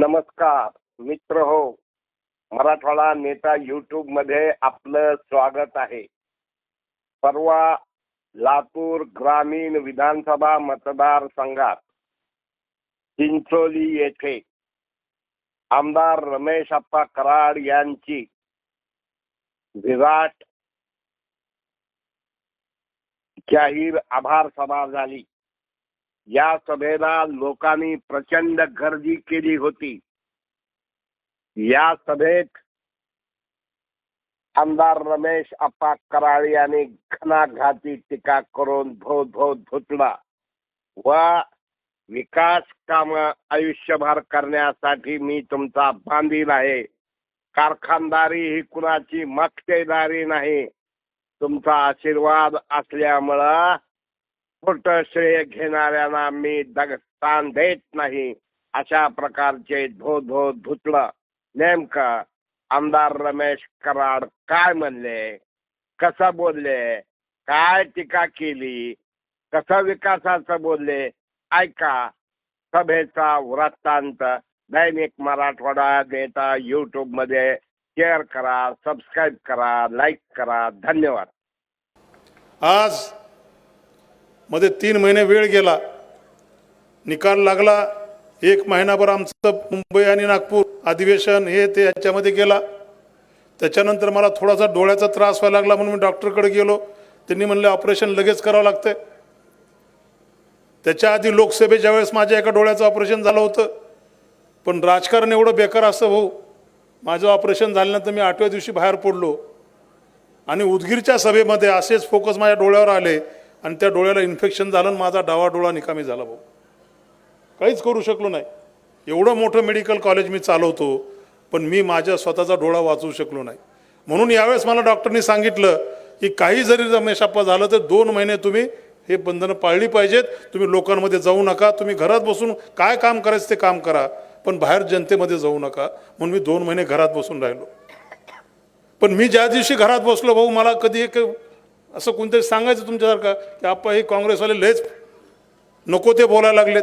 नमस्कार मित्र हो. मराठवाडा नेता युट्यूबमध्ये आपलं स्वागत आहे. परवा लातूर ग्रामीण विधानसभा मतदारसंघात चिंचोली येथे आमदार रमेश अप्पा कराड यांची विराट जाहीर आभार सभा झाली. या सभेला लोकांनी प्रचंड गर्दी केली होती. या सभेत आमदार रमेश अप्पा कराळ यांनी घणाघाती टीका करून धो धो धुतला व विकास काम आयुष्यभर करण्यासाठी मी तुमचा बांधील आहे. कारखानदारी ही कुणाची मक्तेदारी नाही. तुमचा आशीर्वाद असल्यामुळं खोट श्रेय घेणाऱ्यांना मी दग स्थान देत नाही. अशा प्रकारचे धो धो धुतलं नेमकं आमदार रमेश कराड काय म्हणले? कसं बोलले? काय टीका केली? कसं विकासाचं बोलले? ऐका सभेचा वृत्तांत दैनिक मराठवाडा नेता युट्यूबमध्ये शेअर करा सबस्क्राईब करा लाईक करा. धन्यवाद. आज मध्ये तीन महिने वेळ गेला. निकाल लागला. एक महिनाभर आमचं मुंबई आणि नागपूर अधिवेशन हे ते याच्यामध्ये गेला. त्याच्यानंतर मला थोडासा डोळ्याचा त्रास व्हायला लागला म्हणून मी डॉक्टरकडे गेलो. त्यांनी म्हणले ऑपरेशन लगेच करावं लागतंय. त्याच्या आधी लोकसभेच्या वेळेस माझ्या एका डोळ्याचं ऑपरेशन झालं होतं. पण राजकारण एवढं बेकार असं भाऊ माझं ऑपरेशन झाल्यानंतर मी आठव्या दिवशी बाहेर पडलो. आणि उदगीरच्या सभेमध्ये असेच फोकस माझ्या डोळ्यावर आले. आणि त्या डोळ्याला इन्फेक्शन झालं आणि माझा डावा डोळा निकामी झाला भाऊ. काहीच करू शकलो नाही. एवढं मोठं मेडिकल कॉलेज मी चालवतो पण मी माझ्या स्वतःचा डोळा वाचवू शकलो नाही. म्हणून यावेळेस मला डॉक्टरनी सांगितलं की काही जरी रमेश आप्पा झालं तर दोन महिने तुम्ही हे बंधनं पाळली पाहिजेत. तुम्ही लोकांमध्ये जाऊ नका. तुम्ही घरात बसून काय काम करायचं ते काम करा. पण बाहेर जनतेमध्ये जाऊ नका. म्हणून मी दोन महिने घरात बसून राहिलो. पण मी ज्या दिवशी घरात बसलो भाऊ मला कधी एक असं कोणतरी सांगायचं तुमच्यासारखं की आप्पा हे काँग्रेसवाले लयच नको ते बोलायला लागलेत.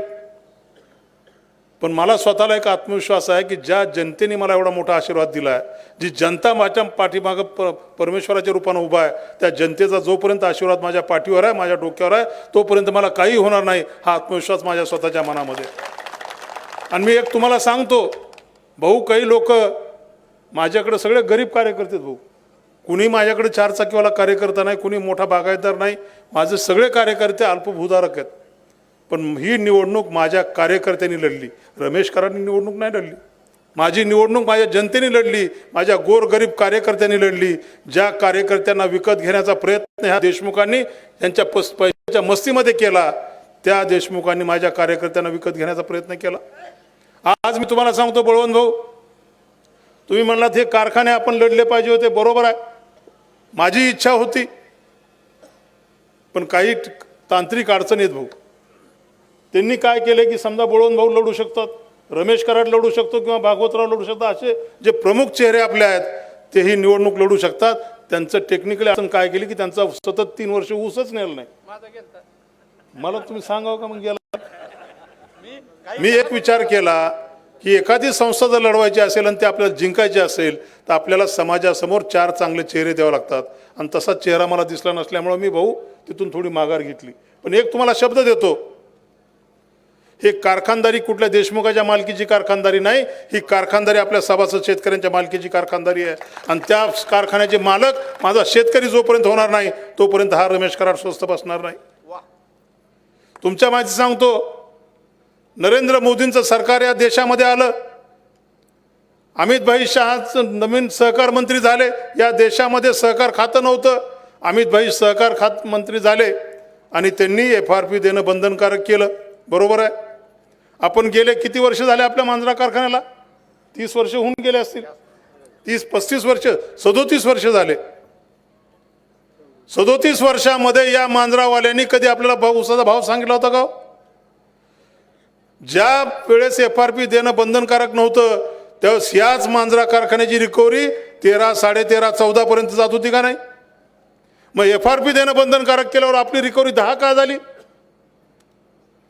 पण मला स्वतःला एक आत्मविश्वास आहे की ज्या जनतेने मला एवढा मोठा आशीर्वाद दिला आहे जी जनता माझ्या पाठीमागं प परमेश्वराच्या रूपानं उभा आहे त्या जनतेचा जोपर्यंत आशीर्वाद माझ्या पाठीवर आहे माझ्या डोक्यावर आहे तोपर्यंत मला काही होणार नाही हा आत्मविश्वास माझ्या स्वतःच्या मनामध्ये आणि मी एक तुम्हाला सांगतो भाऊ काही लोक माझ्याकडे सगळे गरीब कार्यकर्ते भाऊ. कुणी माझ्याकडे चारचाकीवाला कार्यकर्ता नाही कुणी मोठा बागायतदार नाही. माझे सगळे कार्यकर्ते अल्पभूधारक आहेत. पण ही निवडणूक माझ्या कार्यकर्त्यांनी लढली. रमेशकरांनी निवडणूक नाही लढली. माझी निवडणूक माझ्या जनतेने लढली. माझ्या गोरगरीब कार्यकर्त्यांनी लढली. ज्या कार्यकर्त्यांना विकत घेण्याचा प्रयत्न ह्या देशमुखांनी त्यांच्या पस पैशाच्या मस्तीमध्ये केला त्या देशमुखांनी माझ्या कार्यकर्त्यांना विकत घेण्याचा प्रयत्न केला. आज मी तुम्हाला सांगतो बळवंत भाऊ तुम्ही म्हणलात हे कारखाने आपण लढले पाहिजे होते. बरोबर आहे. माझी इच्छा होती. पण काही तांत्रिक अडचणी आहेत भाऊ. त्यांनी काय केले की समजा बळवंत भाऊ लढू शकतात रमेश कराड लढू शकतो किंवा भागवतराव लढू शकतात असे जे प्रमुख चेहरे आपले आहेत ते ही निवडणूक लढू शकतात. त्यांचं टेक्निकली आपण काय केली की त्यांचा सतत तीन वर्ष ऊसच नेलं नाही. मला तुम्ही सांगावं का मग गेला मी एक विचार केला. की एखादी संस्था जर लढवायची असेल आणि ते आपल्याला जिंकायची असेल तर आपल्याला समाजासमोर चार चांगले चेहरे द्यावे लागतात. आणि तसा चेहरा मला दिसला नसल्यामुळे मी भाऊ तिथून थोडी माघार घेतली. पण एक तुम्हाला शब्द देतो. हे कारखानदारी कुठल्या देशमुखाच्या मालकीची कारखानदारी नाही ही कारखानदारी आपल्या सभासद शेतकऱ्यांच्या मालकीची कारखानदारी आहे. आणि त्या कारखान्याचे मालक माझा शेतकरी जोपर्यंत होणार नाही तोपर्यंत हा रमेश कराड स्वस्त बसणार नाही. तुमच्या माहिती सांगतो. नरेंद्र मोदींचं सरकार या देशामध्ये आलं. अमितभाई शहाचं नवीन सहकार मंत्री झाले. या देशामध्ये सहकार खातं नव्हतं. अमितभाई सहकार खात मंत्री झाले आणि त्यांनी एफ आर पी देणं बंधनकारक केलं. बरोबर आहे? आपण गेले किती वर्ष झाले आपल्या मांजरा कारखान्याला? तीस वर्ष होऊन गेले असतील. तीस पस्तीस वर्ष सदोतीस वर्ष झाले. सदोतीस वर्षामध्ये या मांजरावाल्यांनी कधी आपल्याला भाव उसाचा भाव सांगितला होता का हो? ज्या वेळेस एफ आर पी देणं बंधनकारक नव्हतं त्यावेळेस याच मांजरा कारखान्याची रिकव्हरी तेरा साडेतेरा चौदापर्यंत जात होती का नाही? मग एफ आर पी देणं बंधनकारक केल्यावर आपली रिकव्हरी दहा का झाली?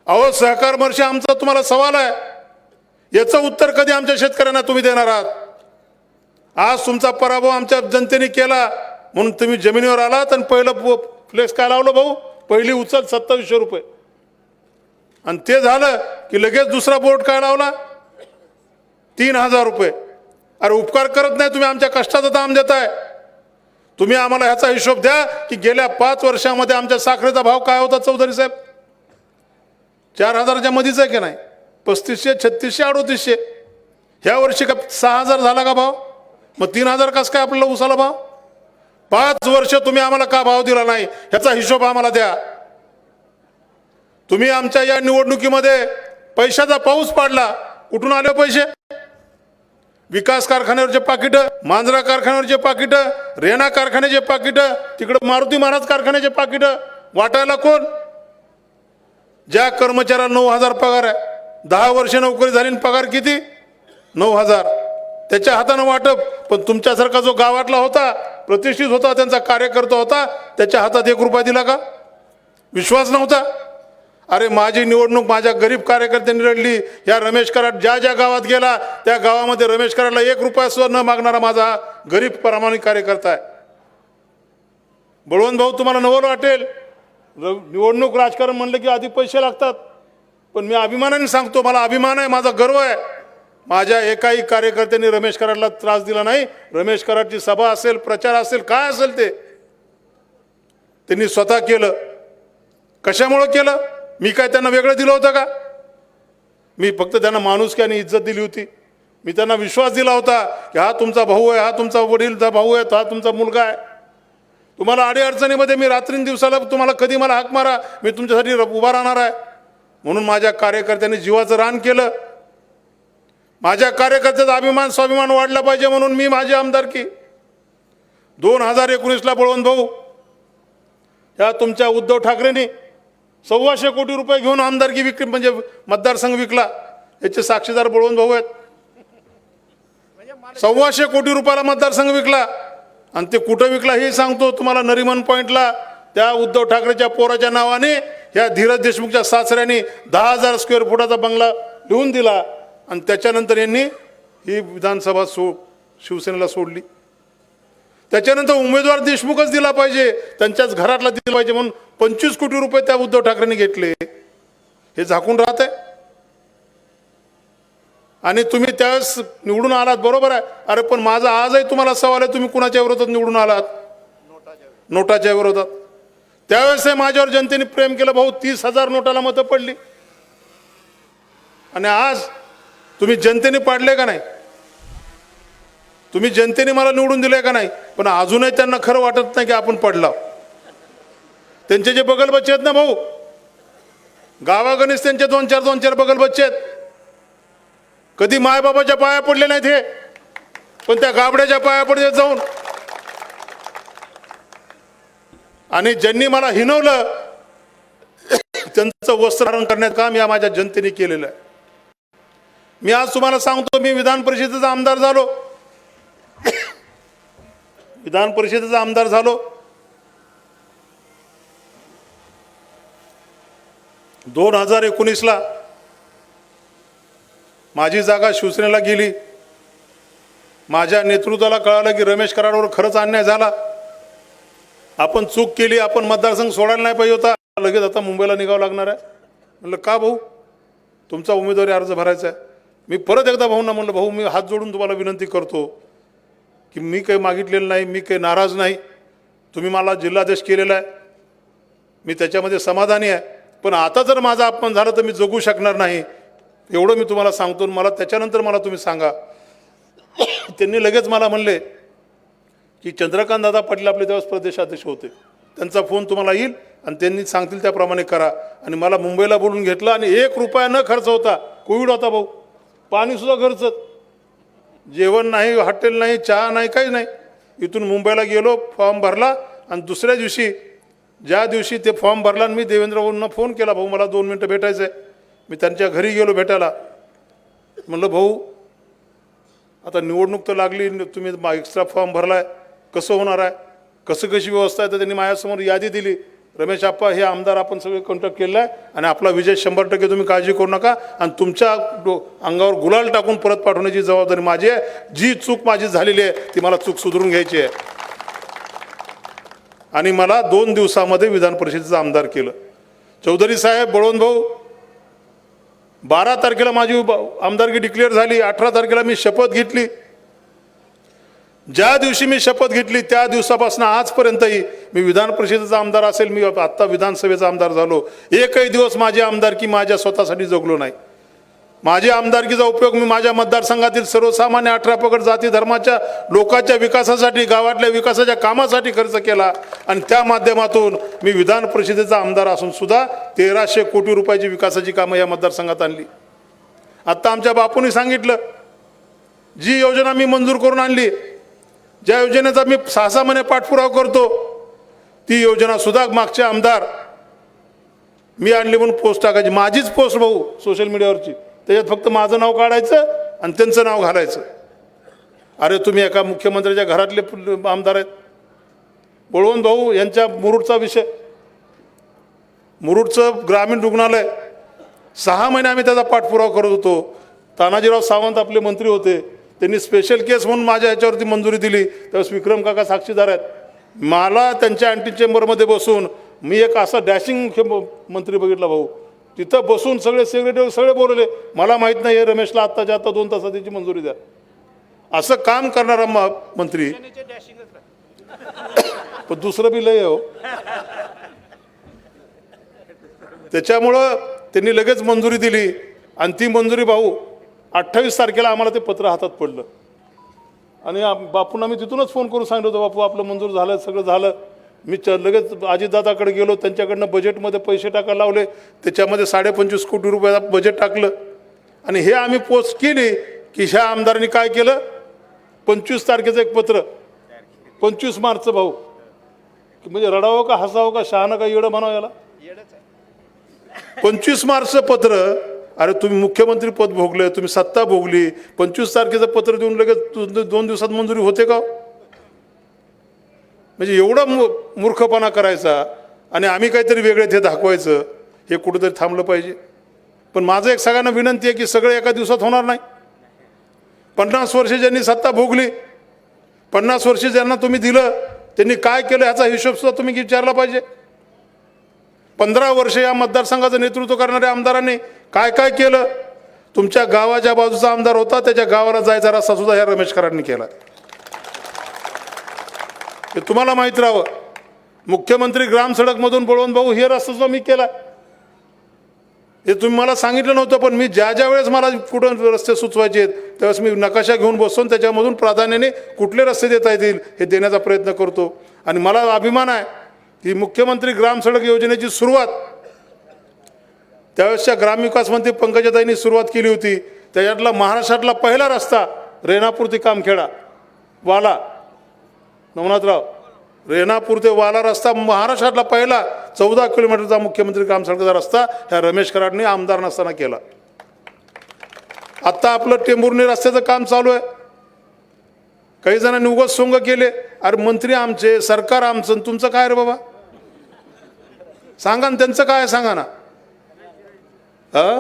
अहो सहकार मर्षी आमचा तुम्हाला सवाल आहे. याचं उत्तर कधी आमच्या शेतकऱ्यांना तुम्ही देणार आहात? आज तुमचा पराभव आमच्या जनतेने केला म्हणून तुम्ही जमिनीवर आलात आणि पहिलं फ्लेक्स काय लावलं भाऊ? पहिली उचल सत्तावीसशे रुपये. आणि ते झालं की लगेच दुसरा बोर्ड काय लावला? तीन हजार रुपये. अरे उपकार करत नाही तुम्ही आमच्या कष्टाचा दाम देताय. तुम्ही आम्हाला ह्याचा हिशोब द्या की गेल्या पाच वर्षामध्ये आमच्या साखरेचा भाव काय होता चौधरी साहेब? चार हजाराच्या मध्येच आहे की नाही? पस्तीसशे छत्तीसशे अडोतीसशे. ह्या वर्षी का सहा हजार झाला का भाव? मग तीन हजार कसं काय आपल्याला उसाला भाव? पाच वर्ष तुम्ही आम्हाला का भाव दिला नाही? ह्याचा हिशोब आम्हाला द्या. तुम्ही आमच्या या निवडणुकीमध्ये पैशाचा पाऊस पाडला. कुठून आले पैसे? विकास कारखान्यावरचे पाकिटं मांजरा कारखान्यावरचे पाकिटं रेणा कारखान्याचे पाकिटं तिकडं मारुती महाराज कारखान्याचे पाकिटं. वाटायला कोण? ज्या कर्मचाऱ्याला नऊ हजार पगार आहे. दहा वर्ष नोकरी झाली आणि पगार किती? नऊ हजार. त्याच्या हातानं वाटप. पण तुमच्यासारखा जो गावातला होता प्रतिष्ठित होता त्यांचा कार्यकर्ता होता त्याच्या हातात एक रुपया दिला का? विश्वास नव्हता. अरे माझी निवडणूक माझ्या गरीब कार्यकर्त्यांनी लढली. या रमेश कराड ज्या ज्या गावात गेला त्या गावामध्ये रमेश कराडला एक रुपया सुद्धा न मागणारा माझा गरीब प्रामाणिक कार्यकर्ता आहे. बळवंत भाऊ तुम्हाला नवल वाटेल. र- निवडणूक राजकारण म्हणलं की आधी पैसे लागतात. पण मी अभिमानाने सांगतो मला अभिमान आहे माझा गर्व आहे. माझ्या एकाही कार्यकर्त्यांनी रमेश कराडला त्रास दिला नाही. रमेश कराडची सभा असेल प्रचार असेल काय असेल ते? त्यांनी स्वतः केलं. कशामुळं केलं? मी काय त्यांना वेगळं दिलं होतं का? मी फक्त त्यांना माणुसकी आणि इज्जत दिली होती. मी त्यांना विश्वास दिला होता की हा तुमचा भाऊ आहे हा तुमचा वडीलचा भाऊ आहे हा तुमचा मुलगा आहे. तुम्हाला अडीअडचणीमध्ये मी रात्री दिवसाला तुम्हाला कधी मला हाक मारा मी तुमच्यासाठी उभा राहणार आहे. म्हणून माझ्या कार्यकर्त्यांनी जीवाचं रान केलं. माझ्या कार्यकर्त्याचा अभिमान स्वाभिमान वाढला पाहिजे म्हणून मी माझी आमदारकी. दोन हजार एकोणीसला बळवंत भाऊ ह्या तुमच्या उद्धव ठाकरेंनी सव्वाशे कोटी रुपये घेऊन आमदारकी विकली म्हणजे मतदारसंघ विकला. याचे साक्षीदार बळवंत भाऊ आहेत. सव्वाशे कोटी रुपयाला मतदारसंघ विकला. आणि ते कुठं विकला हे सांगतो तुम्हाला नरिमन पॉईंटला त्या उद्धव ठाकरेच्या पोराच्या नावाने ह्या धीरज देशमुखच्या सासऱ्याने दहा हजार स्क्वेअर फुटाचा बंगला लिहून दिला. आणि त्याच्यानंतर यांनी ही विधानसभा सो शिवसेनेला सोडली. त्याच्यानंतर उमेदवार देशमुखच दिला पाहिजे त्यांच्याच घरातला दिला पाहिजे म्हणून पंचवीस कोटी रुपये त्या उद्धव ठाकरेंनी घेतले. हे झाकून राहत आहे. आणि तुम्ही त्यावेळेस निवडून आलात बरोबर आहे. अरे पण माझा आजही तुम्हाला सवाल आहे तुम्ही कुणाच्या विरोधात निवडून आलात? नोटाच्या विरोधात. त्यावेळेस माझ्यावर जनतेने प्रेम केलं भाऊ तीस हजार नोटाला मतं पडली. आणि आज तुम्ही जनतेने पाडले का नाही? तुम्ही जनतेने मला निवडून दिले का नाही? पण अजूनही त्यांना खरं वाटत नाही की आपण पडला. त्यांचे जे बगल बच्चे आहेत ना भाऊ गावागणीच त्यांचे दोन चार दोन चार बगल बच्चे आहेत. कधी मायबाबाच्या पाया पडले नाहीत हे पण त्या गाबड्याच्या पाया पडले जाऊन. आणि ज्यांनी मला हिनवलं त्यांचं वस्त्रहरण करण्यात काम या माझ्या जनतेने केलेलं आहे. मी आज तुम्हाला सांगतो मी विधान परिषदेचा आमदार झालो. विधान परिषदेचा आमदार झालो. दोन हजार एकोणीसला माझी जागा शिवसेनेला गेली. माझ्या नेतृत्वाला कळालं की रमेश कराडवर खरंच अन्याय झाला. आपण चूक केली आपण मतदारसंघ सोडायला नाही पाहिजे होता. लगेच आता मुंबईला निघावं लागणार आहे. म्हणलं का भाऊ? तुमचा उमेदवारी अर्ज भरायचा आहे. मी परत एकदा भाऊंना म्हणलं भाऊ मी हात जोडून तुम्हाला विनंती करतो. की मी काही मागितलेलं नाही मी काही नाराज नाही. तुम्ही मला जिल्हादेश केलेला आहे. मी त्याच्यामध्ये समाधानी आहे. पण आता जर माझा अपमान झाला तर मी जगू शकणार नाही. एवढं मी तुम्हाला सांगतो आणि मला त्याच्यानंतर मला तुम्ही सांगा. त्यांनी लगेच मला म्हणले की चंद्रकांत दादा पाटील आपले त्यावेळेस प्रदेशाध्यक्ष होते त्यांचा फोन तुम्हाला येईल आणि त्यांनी सांगतील त्याप्रमाणे करा. आणि मला मुंबईला बोलून घेतलं आणि एक रुपया न खर्च होता. कोविड होता भाऊ. पाणीसुद्धा खर्चत जेवण नाही हॉटेल नाही चहा नाही काही नाही. इथून मुंबईला गेलो फॉर्म भरला आणि दुसऱ्या दिवशी ज्या दिवशी ते फॉर्म भरला आणि मी देवेंद्रभाऊंना फोन केला भाऊ मला दोन मिनटं भेटायचं आहे मी त्यांच्या घरी गेलो भेटायला. म्हणलं भाऊ आता निवडणूक तर लागली तुम्ही एक्स्ट्रा फॉर्म भरला आहे कसं होणार आहे? कसं कशी व्यवस्था आहे? तर त्यांनी माझ्यासमोर यादी दिली. रमेश आप्पा हे आमदार आपण सगळे कॉन्टॅक्ट केलं आहे. आणि आपला विजय शंभर टक्के तुम्ही काळजी करू नका. आणि तुमच्या अंगावर गुलाल टाकून परत पाठवण्याची जबाबदारी माझी आहे. जी चूक माझी झालेली आहे ती मला चूक सुधारून घ्यायची आहे. आणि मला दोन दिवसामध्ये विधान परिषदेचं आमदार केलं. चौधरी साहेब बळवंत भाऊ बारा तारखेला माझी आमदारकी डिक्लेअर झाली. अठरा तारखेला मी शपथ घेतली. ज्या दिवशी मी शपथ घेतली त्या दिवसापासून आजपर्यंतही मी विधान परिषदेचा आमदार असेल मी आत्ता विधानसभेचा आमदार झालो. एकही दिवस माझी आमदारकी माझ्या स्वतःसाठी जगलो नाही. माझी आमदारकीचा उपयोग मी माझ्या मतदारसंघातील सर्वसामान्य अठरा पगड जाती धर्माच्या लोकांच्या विकासासाठी गावातल्या विकासाच्या कामासाठी खर्च केला आणि त्या माध्यमातून मी विधान परिषदेचा आमदार असून सुद्धा तेराशे कोटी रुपयाची विकासाची कामं या मतदारसंघात आणली. आत्ता आमच्या बापूंनी सांगितलं जी योजना मी मंजूर करून आणली ज्या योजनेचा मी सहा सहा महिने पाठपुरावा करतो ती योजना सुद्धा मागचे आमदार मी आणली म्हणून पोस्ट टाकायची. माझीच पोस्ट भाऊ सोशल मीडियावरची त्याच्यात फक्त माझं नाव काढायचं आणि त्यांचं नाव घालायचं. अरे तुम्ही एका मुख्यमंत्र्याच्या घरातले पुल- आमदार आहेत. बळवंत भाऊ यांच्या मुरुडचा विषय. मुरुडचं ग्रामीण रुग्णालय. सहा महिने आम्ही त्याचा पाठपुरावा करत होतो. तानाजीराव सावंत आपले मंत्री होते. त्यांनी स्पेशल केस म्हणून माझ्या ह्याच्यावरती मंजुरी दिली. त्यावेळेस विक्रम काका साक्षीदार आहेत. मला त्यांच्या अँटी चेंबरमध्ये बसून मी एक असा डॅशिंग मुख्यमंत्री बघितला भाऊ. तिथं बसून सगळे सेक्रेटरी सगळे बोलले मला माहीत नाही हे रमेशला आत्ताच्या आत्ता दोन तासात त्याची मंजुरी द्या. असं काम करणारा म- मंत्री. पण दुसरं बी लय हो. त्याच्यामुळं त्यांनी लगेच मंजुरी दिली. आणि ती मंजुरी भाऊ अठ्ठावीस तारखेला आम्हाला ते पत्र हातात पडलं. आणि बापूंना मी तिथूनच फोन करून सांगितलं होतं बापू आपलं मंजूर झालं सगळं झालं. मी च लगेच अजितदादाकडे गेलो त्यांच्याकडनं बजेटमध्ये पैसे टाकायला लावले. त्याच्यामध्ये साडेपंचवीस कोटी रुपयाचं बजेट टाकलं. आणि हे आम्ही पोस्ट केली की ह्या आमदारांनी काय केलं? पंचवीस तारखेचं एक पत्र. पंचवीस मार्चचं भाऊ. म्हणजे रडावं का हसावं का शहाणं का येडं म्हणावं याला? पंचवीस मार्चचं पत्र अरे तुम्ही मुख्यमंत्री पद भोगलं तुम्ही सत्ता भोगली पंचवीस तारखेचं पत्र देऊन लगेच दोन दिवसात मंजुरी होते का? म्हणजे एवढा मु मूर्खपणा करायचा आणि आम्ही काहीतरी वेगळे ते दाखवायचं हे कुठंतरी थांबलं पाहिजे. पण माझं एक सगळ्यांना विनंती आहे की सगळं एका दिवसात होणार नाही. पन्नास वर्षे ज्यांनी सत्ता भोगली पन्नास वर्षे ज्यांना तुम्ही दिलं त्यांनी काय केलं ह्याचा हिशोबसुद्धा तुम्ही विचारला पाहिजे. पंधरा वर्ष या मतदारसंघाचं नेतृत्व करणाऱ्या आमदारांनी काय काय केलं? तुमच्या गावाच्या बाजूचा आमदार होता त्याच्या गावाला जायचा रस्ता सुद्धा ह्या रमेश केला. हे तुम्हाला माहीत राहावं. मुख्यमंत्री ग्राम सडकमधून बळवंत भाऊ हे रस्ता सुद्धा मी केला. हे तुम्ही मला सांगितलं नव्हतं पण मी ज्या ज्या वेळेस मला कुठं रस्ते सुचवायचे आहेत त्यावेळेस मी नकाशा घेऊन बसून त्याच्यामधून प्राधान्याने कुठले रस्ते देता येतील हे देण्याचा प्रयत्न करतो. आणि मला अभिमान आहे की मुख्यमंत्री ग्राम सडक योजनेची सुरुवात. त्यावेळेसच्या ग्रामविकास मंत्री पंकजाताईंनी सुरुवात केली होती. त्याच्यातला महाराष्ट्रातला पहिला रस्ता रेणापूर ते कामखेडा वाला. नवनाथराव रेणापूर ते वाला रस्ता महाराष्ट्रातला पहिला चौदा किलोमीटरचा मुख्यमंत्री ग्राम सडकचा रस्ता ह्या रमेश कराडने आमदार नसताना केला. आत्ता आपलं टेंभुर्णी रस्त्याचं काम चालू आहे. काही जणांनी उगाच सोंग केले. अरे मंत्री आमचे सरकार आमचं तुमचं काय रे बाबा? सांगा ना त्यांचं काय सांगा ना. हा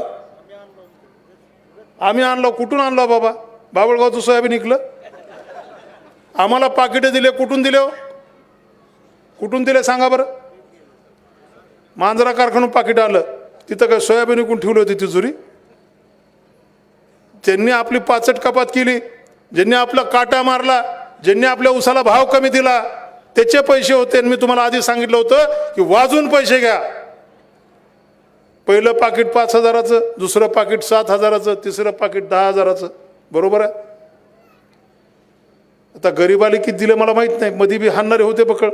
आम्ही आणलो कुठून आणलो बाबा? बाबळगावचं सोयाबीन निघलं आम्हाला पाकिटे दिले कुठून दिले हो? कुठून दिले सांगा बरं. मांजरा कारखानून पाकिट आलं तिथं काय सोयाबीन विकून ठेवली होती तिजुरी ज्यांनी आपली पाचट कपात केली ज्यांनी आपला काटा मारला ज्यांनी आपल्या उसाला भाव कमी दिला त्याचे पैसे होते आणि मी तुम्हाला आधी सांगितलं होतं की वाजून पैसे घ्या. पहिलं पाकिट पाच हजाराचं दुसरं पाकिट सात हजाराचं तिसरं पाकिट दहा हजाराचं. बरोबर आहे? आता गरीबाला किती दिले मला माहीत नाही. मध्ये बी हाणणारे होते पकड.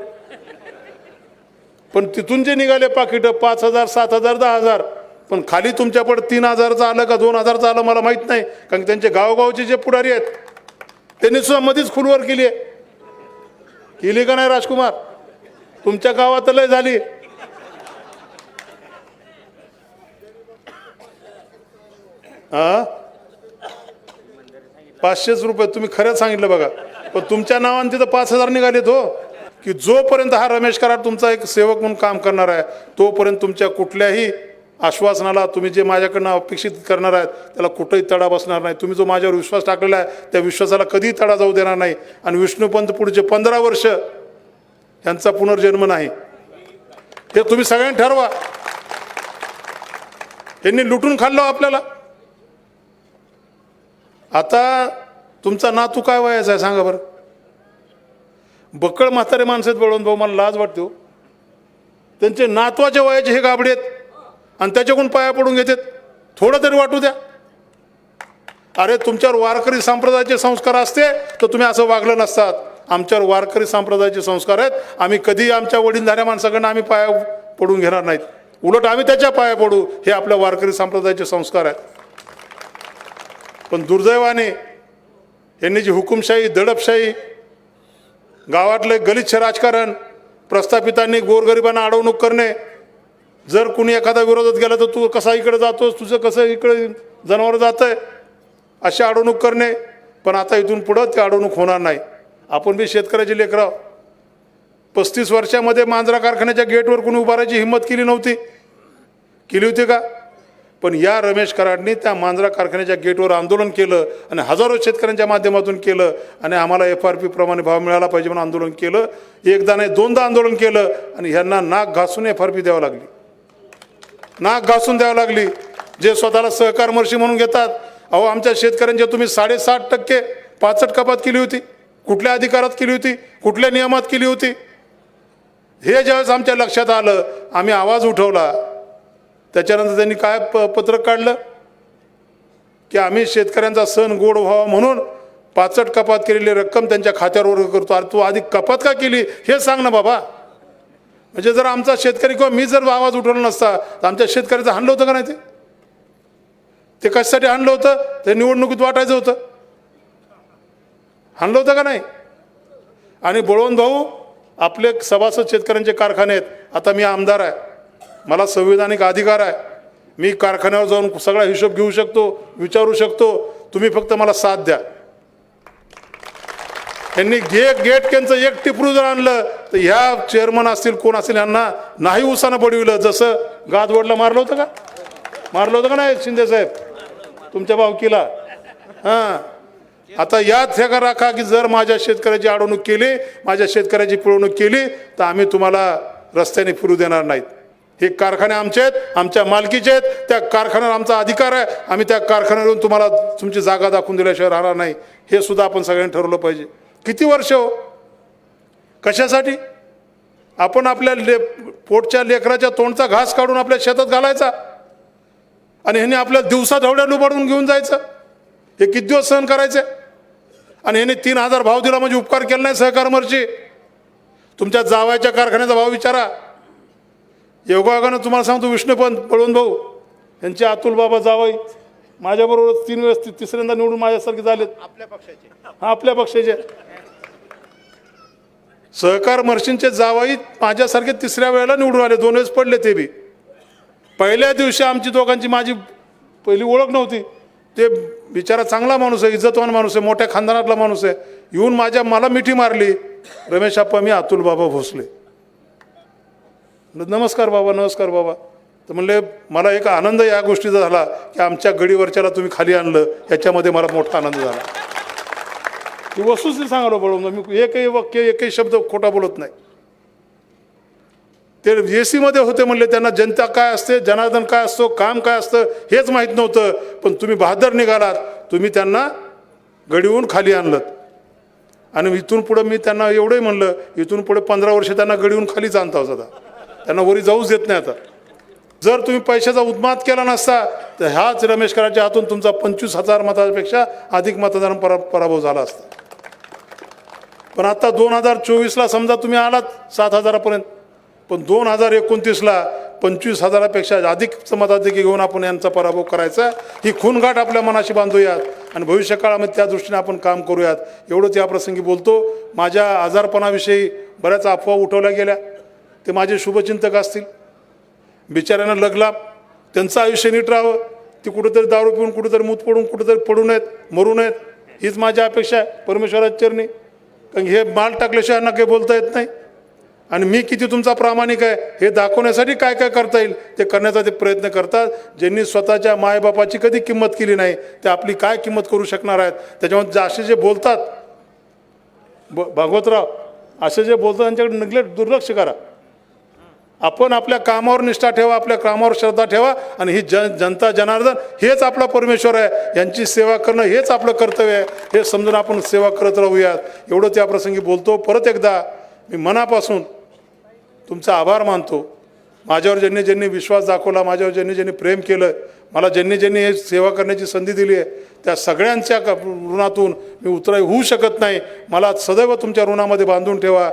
पण तिथून जे निघाले पाकिटं पाच हजार सात हजार दहा हजार. पण खाली तुमच्याकडे तीन हजारचं आलं का दोन हजारचं आलं मला माहीत नाही. कारण त्यांचे गावगावचे जे पुढारी आहेत त्यांनी सुद्धा मध्येच खुलवर केली आहे. केली का नाही राजकुमार? तुमच्या गावात लय झाली. हा पाचशेच रुपये तुम्ही खरंच सांगितलं बघा. पण तुमच्या नावाने तिथं पाच हजार निघालेत हो. की जोपर्यंत हा रमेश कराड तुमचा एक सेवक म्हणून काम करणार आहे तोपर्यंत तुमच्या कुठल्याही आश्वासनाला तुम्ही जे माझ्याकडनं अपेक्षित करणार आहेत त्याला कुठंही तडा बसणार नाही. तुम्ही जो माझ्यावर विश्वास टाकलेला आहे त्या विश्वासाला कधीही तडा जाऊ देणार नाही. आणि विष्णुपंत पुढचे पंधरा वर्ष यांचा पुनर्जन्म नाही. हे तुम्ही सगळ्यांनी ठरवा. यांनी लुटून खाल्लं आपल्याला. आता तुमचा नातू काय वयाचा आहे सांगा बरं? बक्कळ म्हातारे माणसं आहेत बळवंत भाऊ मला लाज वाटतो हो. त्यांचे नातवाच्या वयाचे हे गाबडे आहेत. आणि त्याच्याकडून पाया पडून घेतात. थोडं तरी वाटू द्या. अरे तुमच्यावर वारकरी संप्रदायाचे संस्कार असते तर तुम्ही असं वागलं नसतात. आमच्यावर वारकरी संप्रदायाचे संस्कार आहेत. आम्ही कधी आमच्या वडीलधाऱ्या माणसाकडनं आम्ही पाया पडून घेणार नाहीत. उलट आम्ही त्याच्या पाया पडू हे आपल्या वारकरी संप्रदायाचे संस्कार आहेत. पण दुर्दैवाने यांनी जी हुकुमशाही दडपशाही गावातले गलिच्छ राजकारण प्रस्थापितांनी गोरगरिबांना अडवणूक करणे जर कुणी एखादा विरोधात गेला तर तू कसा इकडे जातोस तुझं कसं इकडे जनावर जातं आहे अशी अडवणूक करणे. पण आता इथून पुढं ते अडवणूक होणार नाही. आपण बी शेतकऱ्याची लेकरं पस्तीस वर्षामध्ये मांजरा कारखान्याच्या गेटवर कोणी उभारायची हिंमत केली नव्हती. केली होती का? पण या रमेश कराडनी त्या मांजरा कारखान्याच्या गेटवर आंदोलन केलं आणि हजारो शेतकऱ्यांच्या माध्यमातून केलं आणि आम्हाला एफ आर पी प्रमाणे भाव मिळाला पाहिजे म्हणून आंदोलन केलं. एकदा नाही दोनदा आंदोलन केलं आणि ह्यांना नाक घासून एफ आर पी द्यावं लागली. नाक घासून द्यावं लागली. जे स्वतःला सहकार मर्शी म्हणून घेतात अहो आमच्या शेतकऱ्यांच्या तुम्ही साडेसाठ टक्के पाचट कपात केली होती कुठल्या अधिकारात केली होती कुठल्या नियमात केली होती हे ज्यावेळेस आमच्या लक्षात आलं आम्ही आवाज उठवला. त्याच्यानंतर त्यांनी काय प पत्रक काढलं? की आम्ही शेतकऱ्यांचा सण गोड व्हावा म्हणून पाचट कपात केलेली रक्कम त्यांच्या खात्यावर वर्ग करतो. अरे तू आधी कपात का केली? हे सांग ना बाबा. म्हणजे जर आमचा शेतकरी किंवा मी जर आवाज उठवला नसता तर आमच्या शेतकऱ्याचं हाणलं होतं का नाही ते? ते कशासाठी हाणलं होतं? ते निवडणुकीत वाटायचं होतं. हाणलं होतं का नाही? आणि बळवंत भाऊ आपले सभासद शेतकऱ्यांचे कारखाने आहेत. आता मी आमदार आहे. मला संविधानिक अधिकार आहे. मी कारखान्यावर जाऊन सगळा हिशोब घेऊ शकतो विचारू शकतो. तुम्ही फक्त मला साथ द्या. यांनी गे गेट त्यांचं एक टिपरू जर आणलं तर ह्या चेअरमन असतील कोण असतील यांना नाही उसानं पडविलं जसं गादवडला मारलं होतं का? मारलं होतं का नाही शिंदे साहेब? तुमच्या भावकीला हां. आता यात हे राखा की जर माझ्या शेतकऱ्याची अडवणूक केली माझ्या शेतकऱ्याची पिळवणूक केली तर आम्ही तुम्हाला रस्त्याने फिरू देणार नाहीत. हे कारखाने आमचे आहेत आमच्या मालकीचे आहेत त्या कारखान्यावर आमचा अधिकार आहे. आम्ही त्या कारखान्यावरून तुम्हाला तुमची जागा दाखवून दिल्याशिवाय राहणार नाही. हे सुद्धा आपण सगळ्यांनी ठरवलं पाहिजे. किती वर्ष हो? कशासाठी? आपण आपल्या ले पोटच्या लेकराच्या तोंडचा घास काढून आपल्या शेतात घालायचा. आणि ह्याने आपल्या दिवसा ढवड्या लुबाडून घेऊन जायचं. हे किती दिवस सहन करायचे? आणि ह्याने तीन हजार भाव दिला म्हणजे उपकार केला नाही सहकारमरची तुमच्या जावायच्या कारखान्याचा भाव विचारा. योगायोगानं तुम्हाला सांगतो विष्णुपंत पळून भाऊ यांचे अतुल बाबा जावई माझ्याबरोबर तीन वेळेस तिसऱ्यांदा निवडून माझ्यासारखे झालेत. आपल्या पक्षाचे. हा आपल्या पक्षाचे. सहकार मर्शींचे जावाई माझ्यासारखे तिसऱ्या वेळेला निवडून आले. दोन वेळेस पडले ते बी. पहिल्या दिवशी आमची दोघांची माझी पहिली ओळख नव्हती. ते बिचारा चांगला माणूस आहे इज्जतवान माणूस आहे मोठ्या खानदानातला माणूस आहे. येऊन माझ्या मला मिठी मारली. रमेश आप्पा मी अतुल बाबा भोसले. नमस्कार बाबा नमस्कार बाबा. तर म्हणले मला एक आनंद या गोष्टीचा झाला की आमच्या गडीवरच्याला तुम्ही खाली आणलं. याच्यामध्ये मला मोठा आनंद झाला. ही वस्तूच सांगायला बळवून मी एकही वाक्य एकही शब्द खोटा बोलत नाही. ते ए सीमध्ये होते म्हणले त्यांना जनता काय असते जनार्दन काय असतो काम काय असतं हेच माहीत नव्हतं. पण तुम्ही बहादर निघालात. तुम्ही त्यांना गडीहून खाली आणलं आणि इथून पुढं मी त्यांना एवढंही म्हणलं इथून पुढे पंधरा वर्ष त्यांना गडीहून खालीच आणता होता. त्यांना वरी जाऊच देत नाही आता. जर तुम्ही पैशाचा उन्माद केला नसता तर ह्याच रमेशकरांच्या हातून तुमचा पंचवीस हजार मतापेक्षा अधिक मतदान परा पराभव झाला असता. पण आता दोन हजार चोवीसला समजा तुम्ही आलात सात हजारापर्यंत पण दोन हजार एकोणतीसला पंचवीस हजारापेक्षा अधिक मताधिकी घेऊन आपण यांचा पराभव करायचा ही खूनगाठ आपल्या मनाशी बांधूयात आणि भविष्यकाळामध्ये त्या दृष्टीने आपण काम करूयात. एवढंच या प्रसंगी बोलतो. माझ्या आजारपणाविषयी बऱ्याच अफवा उठवल्या गेल्या. ते माझे शुभचिंतक असतील. बिचाऱ्यांना लगला त्यांचं आयुष्य नीट राहावं. ती कुठंतरी दारू पिऊन कुठंतरी मूत पडून कुठंतरी पडू नयेत मरू नयेत हीच माझी अपेक्षा आहे परमेश्वराच्या चरणी. कारण हे माल टाकल्याशिवाय यांना काही बोलता येत नाही. आणि मी किती तुमचा प्रामाणिक आहे हे दाखवण्यासाठी काय काय करता येईल ते करण्याचा ते प्रयत्न करतात. ज्यांनी स्वतःच्या मायबापाची कधी किंमत केली नाही ते आपली काय किंमत करू शकणार आहेत त्याच्यामुळे जे असे जे बोलतात ब भागवतराव असे जे बोलतात त्यांच्याकडे निग्लेक्ट दुर्लक्ष करा. आपण आपल्या कामावर निष्ठा ठेवा आपल्या कामावर श्रद्धा ठेवा आणि ही जन जनता जनार्दन हेच आपला परमेश्वर आहे. यांची सेवा करणं हेच आपलं कर्तव्य आहे. हे समजून आपण सेवा करत राहूयात. एवढं त्या प्रसंगी बोलतो. परत एकदा मी मनापासून तुमचा आभार मानतो. माझ्यावर ज्यांनी ज्यांनी विश्वास दाखवला माझ्यावर ज्यांनी ज्यांनी प्रेम केलं मला ज्यांनी ज्यांनी हे सेवा करण्याची संधी दिली आहे त्या सगळ्यांच्या ऋणातून मी उतराई होऊ शकत नाही. मला सदैव तुमच्या ऋणामध्ये बांधून ठेवा.